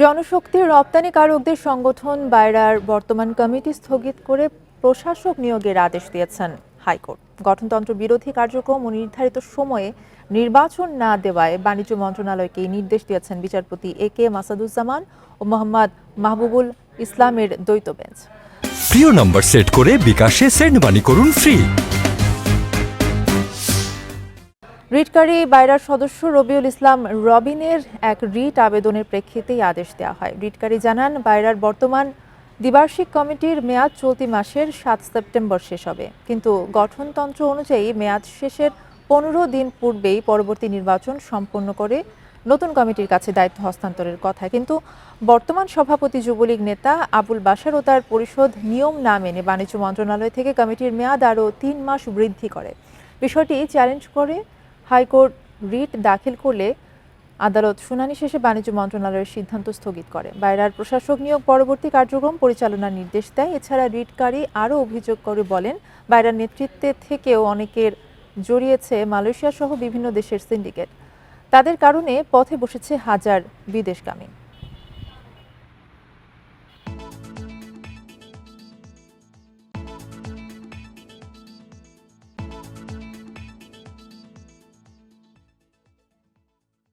জনশক্তির রপ্তানিকারকদের সংগঠন বাইরার বর্তমান কমিটি স্থগিত করে প্রশাসক নিয়োগের আদেশ দিয়েছেন হাইকোর্ট। গঠনতন্ত্র বিরোধী কার্যক্রম ও নির্ধারিত সময়ে নির্বাচন না দেওয়ায় বাণিজ্য মন্ত্রণালয়কে নির্দেশ দিয়েছেন বিচারপতি এ কে মাসাদুজ্জামান ও মোহাম্মদ মাহবুবুল ইসলামের দ্বৈত বেঞ্চ। প্রিয় নম্বর সেট করে বিকাশে সেন্ড মানি করুন ফ্রি রিটকারী বাইরার সদস্য রবিউল ইসলাম রবিনের এক রিট আবেদনের প্রেক্ষিতেই আদেশ দেওয়া হয়। রিটকারী জানান, বাইরার বর্তমান দ্বিবার্ষিক কমিটির মেয়াদ চলতি মাসের সাত সেপ্টেম্বর শেষ হবে। কিন্তু গঠনতন্ত্র অনুযায়ী মেয়াদ শেষের পনেরো দিন পূর্বেই পরবর্তী নির্বাচন সম্পন্ন করে নতুন কমিটির কাছে দায়িত্ব হস্তান্তরের কথা। কিন্তু বর্তমান সভাপতি যুবলীগ নেতা আবুল বাশার ও তার পরিষদ নিয়ম না মেনে বাণিজ্য মন্ত্রণালয় থেকে কমিটির মেয়াদ আরও তিন মাস বৃদ্ধি করে। বিষয়টি চ্যালেঞ্জ করে হাইকোর্ট রিট দাখিল করলে আদালত শুনানি শেষে বাণিজ্য মন্ত্রণালয়ের সিদ্ধান্ত স্থগিত করে। বাইরার প্রশাসক নিয়োগ পরবর্তী কার্যক্রম পরিচালনার নির্দেশ দেয়। এছাড়া রিটকারী আরও অভিযোগ করে বলেন, বাইরার নেতৃত্বে থেকেও অনেকের জড়িয়েছে মালয়েশিয়া সহ বিভিন্ন দেশের সিন্ডিকেট। তাদের কারণে পথে বসেছে হাজার বিদেশগামী।